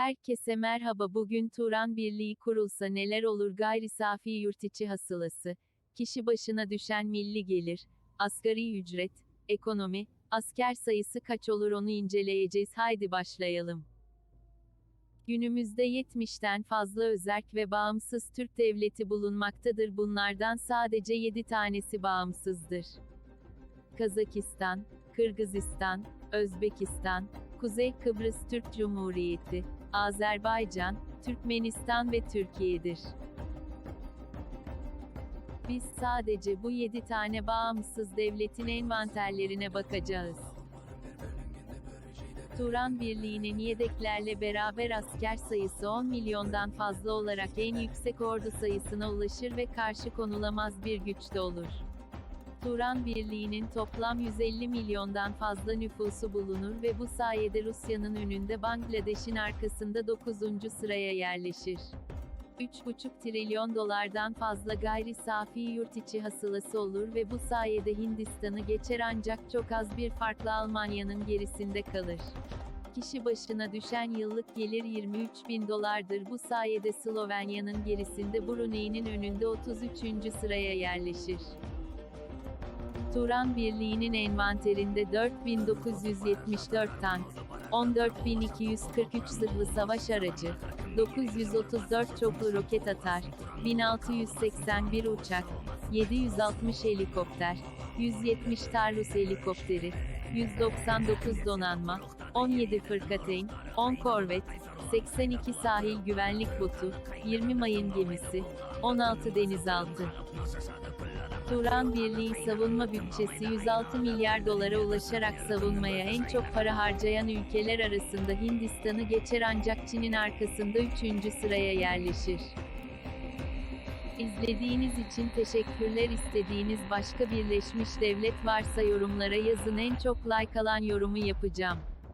Herkese merhaba bugün Turan Birliği kurulsa neler olur gayri safi yurt içi hasılası, kişi başına düşen milli gelir, asgari ücret, ekonomi, asker sayısı kaç olur onu inceleyeceğiz haydi başlayalım. Günümüzde 70'ten fazla özerk ve bağımsız Türk devleti bulunmaktadır bunlardan sadece 7 tanesi bağımsızdır. Kazakistan, Kırgızistan, Özbekistan, Kuzey Kıbrıs Türk Cumhuriyeti, Azerbaycan, Türkmenistan ve Türkiye'dir. Biz sadece bu 7 tane bağımsız devletin envanterlerine bakacağız. Turan Birliği'nin yedeklerle beraber asker sayısı 10 milyondan fazla olarak en yüksek ordu sayısına ulaşır ve karşı konulamaz bir güçte olur. Turan Birliği'nin toplam 150 milyondan fazla nüfusu bulunur ve bu sayede Rusya'nın önünde Bangladeş'in arkasında 9. sıraya yerleşir. 3,5 trilyon dolardan fazla gayri safi yurt içi hasılası olur ve bu sayede Hindistan'ı geçer ancak çok az bir farkla Almanya'nın gerisinde kalır. Kişi başına düşen yıllık gelir 23 bin dolardır bu sayede Slovenya'nın gerisinde Brunei'nin önünde 33. sıraya yerleşir. Turan Birliği'nin envanterinde 4974 tank, 14243 zırhlı savaş aracı, 934 çoklu roket atar, 1681 uçak, 760 helikopter, 170 Tarlus helikopteri, 199 donanma, 17 fırkateyn, 10 korvet, 82 sahil güvenlik botu, 20 mayın gemisi, 16 denizaltı. Turan Birliği savunma bütçesi 106 milyar dolara ulaşarak savunmaya en çok para harcayan ülkeler arasında Hindistan'ı geçer ancak Çin'in arkasında 3. sıraya yerleşir. İzlediğiniz için teşekkürler istediğiniz başka Birleşmiş Devlet varsa yorumlara yazın en çok like alan yorumu yapacağım.